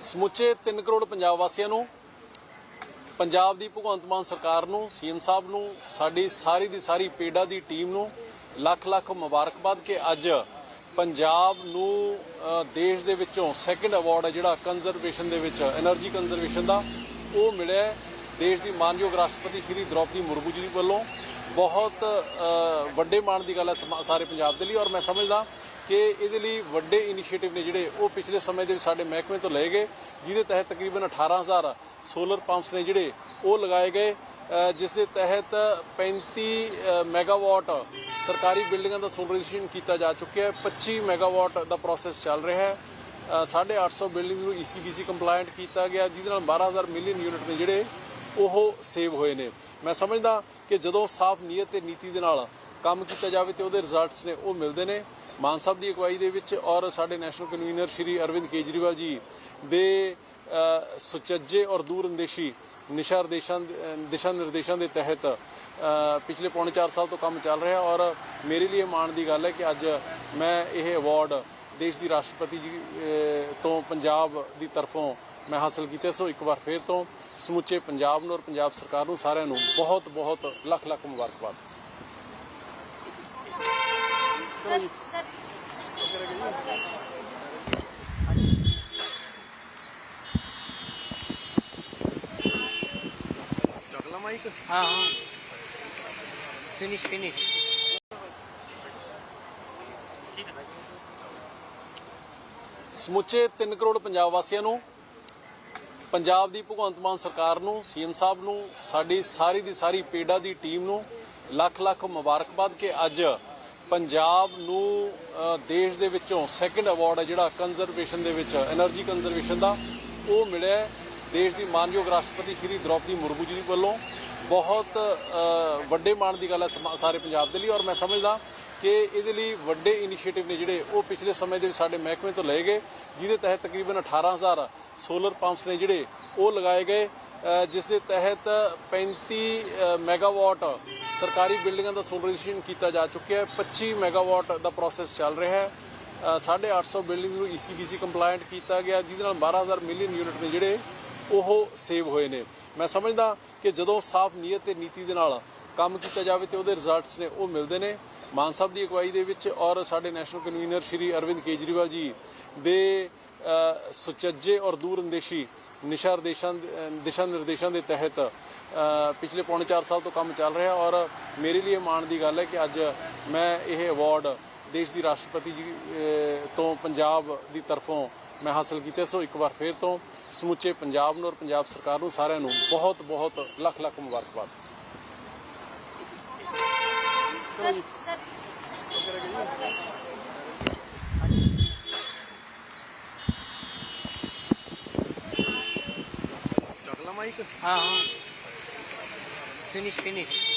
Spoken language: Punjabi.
ਸਮੁੱਚੇ 3 ਕਰੋੜ ਪੰਜਾਬ ਵਾਸੀਆਂ ਨੂੰ, ਪੰਜਾਬ ਦੀ ਭਗਵੰਤ ਮਾਨ ਸਰਕਾਰ ਨੂੰ, ਸੀਐਮ ਸਾਹਿਬ ਨੂੰ, ਸਾਡੀ ਸਾਰੀ ਦੀ ਸਾਰੀ ਪੇਡਾ ਦੀ ਟੀਮ ਨੂੰ ਲੱਖ ਲੱਖ ਮੁਬਾਰਕਬਾਦ ਕਿ ਅੱਜ ਪੰਜਾਬ ਨੂੰ ਦੇਸ਼ ਦੇ ਵਿੱਚੋਂ ਸੈਕੰਡ ਅਵਾਰਡ ਹੈ ਜਿਹੜਾ ਕੰਜ਼ਰਵੇਸ਼ਨ ਦੇ ਵਿੱਚ એનર્ਜੀ ਕੰਜ਼ਰਵੇਸ਼ਨ ਦਾ, ਉਹ ਮਿਲਿਆ ਦੇਸ਼ ਦੀ ਮਾਨਯੋਗ ਰਾਸ਼ਟਰਪਤੀ ਸ਼੍ਰੀ ਦ੍ਰੋਪਦੀ ਮੁਰਮੂ ਜੀ ਵੱਲੋਂ ਬਹੁਤ ਵੱਡੇ ਮਾਣ ਦੀ ਗੱਲ ਹੈ ਸਾਰੇ ਪੰਜਾਬ ਦੇ ਲਈ ਔਰ ਮੈਂ ਸਮਝਦਾ ਕਿ ਇਹਦੇ ਲਈ ਵੱਡੇ ਇਨੀਸ਼ੀਏਟਿਵ ਨੇ ਜਿਹੜੇ ਉਹ ਪਿਛਲੇ ਸਮੇਂ ਦੇ ਵਿੱਚ ਸਾਡੇ ਮਹਿਕਮੇ ਤੋਂ ਲਏ ਗਏ ਜਿਹਦੇ ਤਹਿਤ ਤਕਰੀਬਨ 18000 ਸੋਲਰ ਪੰਪਸ ਨੇ ਜਿਹੜੇ ਉਹ ਲਗਾਏ ਗਏ ਜਿਸ ਦੇ ਤਹਿਤ 35 ਅ, ਮੈਗਾਵਾਟ ਸਰਕਾਰੀ ਬਿਲਡਿੰਗਾਂ ਦਾ ਸੋਲਰਾਈਜੇਸ਼ਨ ਕੀਤਾ ਜਾ ਚੁੱਕਿਆ ਹੈ 25 ਮੈਗਾਵਾਟ ਦਾ ਪ੍ਰੋਸੈਸ ਚੱਲ ਰਿਹਾ ਹੈ। ਅ, 850 ਬਿਲਡਿੰਗ ਨੂੰ E ECBC ਕੰਪਲਾਇੰਟ ਕੀਤਾ ਗਿਆ ਜਿਹਦੇ ਨਾਲ 12000 ਮਿਲੀਅਨ ਯੂਨਿਟ ਨੇ ਜਿਹੜੇ ਉਹ ਸੇਵ ਹੋਏ ਨੇ। ਮੈਂ ਸਮਝਦਾ ਕਿ ਜਦੋਂ ਸਾਫ਼ ਨੀਅਤ ਤੇ ਨੀਤੀ ਦੇ ਨਾਲ ਕੰਮ ਕੀਤਾ ਜਾਵੇ ਤੇ ਉਹਦੇ ਰਿਜ਼ਲਟਸ ਨੇ, ਉਹ ਮਿਲਦੇ ਨੇ। ਮਾਨ ਸਾਹਿਬ ਦੀ ਅਗਵਾਈ ਦੇ ਵਿੱਚ ਔਰ ਸਾਡੇ ਨੈਸ਼ਨਲ ਕਨਵੀਨਰ ਸ਼੍ਰੀ ਅਰਵਿੰਦ ਕੇਜਰੀਵਾਲ ਜੀ ਦੇ ਸੁਚੱਜੇ ਔਰ ਦੂਰਅੰਦੇਸ਼ੀ ਨਿਸ਼ਾ ਨਿਰਦੇਸ਼ਾਂ, ਦਿਸ਼ਾ ਨਿਰਦੇਸ਼ਾਂ ਦੇ ਤਹਿਤ ਪਿਛਲੇ ਪੌਣੇ 4 ਸਾਲ ਤੋਂ ਕੰਮ ਚੱਲ ਰਿਹਾ ਔਰ ਮੇਰੇ ਲਈ ਇਹ ਮਾਣ ਦੀ ਗੱਲ ਹੈ ਕਿ ਅੱਜ ਮੈਂ ਇਹ ਅਵਾਰਡ ਦੇਸ਼ ਦੀ ਰਾਸ਼ਟਰਪਤੀ ਜੀ ਤੋਂ ਪੰਜਾਬ ਦੀ ਤਰਫੋਂ ਮੈਂ ਹਾਸਲ ਕੀਤੇ। ਸੋ ਇੱਕ ਵਾਰ ਫੇਰ ਤੋਂ ਸਮੁੱਚੇ ਪੰਜਾਬ ਨੂੰ ਔਰ ਪੰਜਾਬ ਸਰਕਾਰ ਨੂੰ ਸਾਰਿਆਂ ਨੂੰ ਬਹੁਤ ਬਹੁਤ ਲੱਖ ਲੱਖ ਮੁਬਾਰਕਬਾਦ। ਸਰ ਸਰ ਸਮੁੱਚੇ 3 ਕਰੋੜ ਪੰਜਾਬ ਵਾਸੀਆਂ ਨੂੰ, ਪੰਜਾਬ ਦੀ ਭਗਵੰਤ ਮਾਨ ਸਰਕਾਰ ਨੂੰ, ਸੀਐਮ ਸਾਹਿਬ ਨੂੰ, ਸਾਡੀ ਸਾਰੀ ਦੀ ਸਾਰੀ ਪੇੜਾ ਦੀ ਟੀਮ ਨੂੰ ਲੱਖ ਲੱਖ ਮੁਬਾਰਕਬਾਦ ਕਿ ਅੱਜ ਪੰਜਾਬ ਨੂੰ ਦੇਸ਼ ਦੇ ਵਿੱਚੋਂ ਸੈਕੰਡ ਅਵਾਰਡ ਹੈ ਜਿਹੜਾ ਕੰਜ਼ਰਵੇਸ਼ਨ ਦੇ ਵਿੱਚ એનર્ਜੀ ਕੰਜ਼ਰਵੇਸ਼ਨ ਦਾ। ਉਹ ਮਿਲਿਆ ਦੇਸ਼ ਦੀ ਮਾਨਯੋਗ ਰਾਸ਼ਟਰਪਤੀ ਸ਼੍ਰੀ ਦ੍ਰੋਪਦੀ ਮੁਰਮੂ ਜੀ ਵੱਲੋਂ। ਬਹੁਤ ਵੱਡੇ ਮਾਣ ਦੀ ਗੱਲ ਹੈ ਸਾਰੇ ਪੰਜਾਬ ਦੇ ਲਈ। ਔਰ ਮੈਂ ਸਮਝਦਾ ਕਿ ਇਹਦੇ ਲਈ ਵੱਡੇ ਇਨੀਸ਼ੀਏਟਿਵ ਨੇ ਜਿਹੜੇ, ਉਹ ਪਿਛਲੇ ਸਮੇਂ ਦੇ ਵਿੱਚ ਸਾਡੇ ਮਹਿਕਮੇ ਤੋਂ ਲਏ ਗਏ, ਜਿਹਦੇ ਤਹਿਤ ਤਕਰੀਬਨ 18000 ਸੋਲਰ ਪੰਪਸ ਨੇ ਜਿਹੜੇ, ਉਹ ਲਗਾਏ ਗਏ। ਜਿਸ ਦੇ ਤਹਿਤ 35 ਅ, ਮੈਗਾਵਾਟ ਸਰਕਾਰੀ ਬਿਲਡਿੰਗਾਂ ਦਾ ਸੋਲਰਾਈਜੇਸ਼ਨ ਕੀਤਾ ਜਾ ਚੁੱਕਿਆ ਹੈ। 25 ਮੈਗਾਵਾਟ ਦਾ ਪ੍ਰੋਸੈਸ ਚੱਲ ਰਿਹਾ ਹੈ। ਅ, 850 ਬਿਲਡਿੰਗ ਨੂੰ E ECBC ਕੰਪਲਾਇੰਟ ਕੀਤਾ ਗਿਆ ਜਿਹਦੇ ਨਾਲ 12000 ਮਿਲੀਅਨ ਯੂਨਿਟ ਨੇ ਜਿਹੜੇ ਉਹ ਸੇਵ ਹੋਏ ਨੇ। ਮੈਂ ਸਮਝਦਾ ਕਿ ਜਦੋਂ ਸਾਫ਼ ਨੀਅਤ ਤੇ ਨੀਤੀ ਦੇ ਨਾਲ ਕੰਮ ਕੀਤਾ ਜਾਵੇ ਤੇ ਉਹਦੇ ਰਿਜ਼ਲਟਸ ਨੇ ਉਹ ਮਿਲਦੇ ਨੇ। ਮਾਨ ਸਾਹਿਬ ਦੀ ਅਗਵਾਈ ਦੇ ਵਿੱਚ ਔਰ ਸਾਡੇ ਨੈਸ਼ਨਲ ਕਨਵੀਨਰ ਸ਼੍ਰੀ ਅਰਵਿੰਦ ਕੇਜਰੀਵਾਲ ਜੀ ਦੇ ਸੁਚੱਜੇ ਔਰ ਦੂਰਅੰਦੇਸ਼ੀ ਨਿਸ਼ਾ ਨਿਰਦੇਸ਼ਾਂ ਦਿਸ਼ਾ ਨਿਰਦੇਸ਼ਾਂ ਦੇ ਤਹਿਤ ਪਿਛਲੇ ਪੌਣੇ 4 ਸਾਲ ਤੋਂ ਕੰਮ ਚੱਲ ਰਿਹਾ ਔਰ ਮੇਰੇ ਲਈ ਇਹ ਮਾਣ ਦੀ ਗੱਲ ਹੈ ਕਿ ਅੱਜ ਮੈਂ ਇਹ ਅਵਾਰਡ ਦੇਸ਼ ਦੀ ਰਾਸ਼ਟਰਪਤੀ ਜੀ ਤੋਂ ਪੰਜਾਬ ਦੀ ਤਰਫੋਂ ਮੈਂ ਹਾਸਲ ਕੀਤਾ। ਸੋ ਇੱਕ ਵਾਰ ਫੇਰ ਤੋਂ ਸਮੁੱਚੇ ਪੰਜਾਬ ਨੂੰ ਔਰ ਪੰਜਾਬ ਸਰਕਾਰ ਨੂੰ ਸਾਰਿਆਂ ਨੂੰ ਬਹੁਤ ਬਹੁਤ ਲੱਖ ਲੱਖ ਮੁਬਾਰਕਬਾਦ। Sir sir ito. Ah, finish, finish.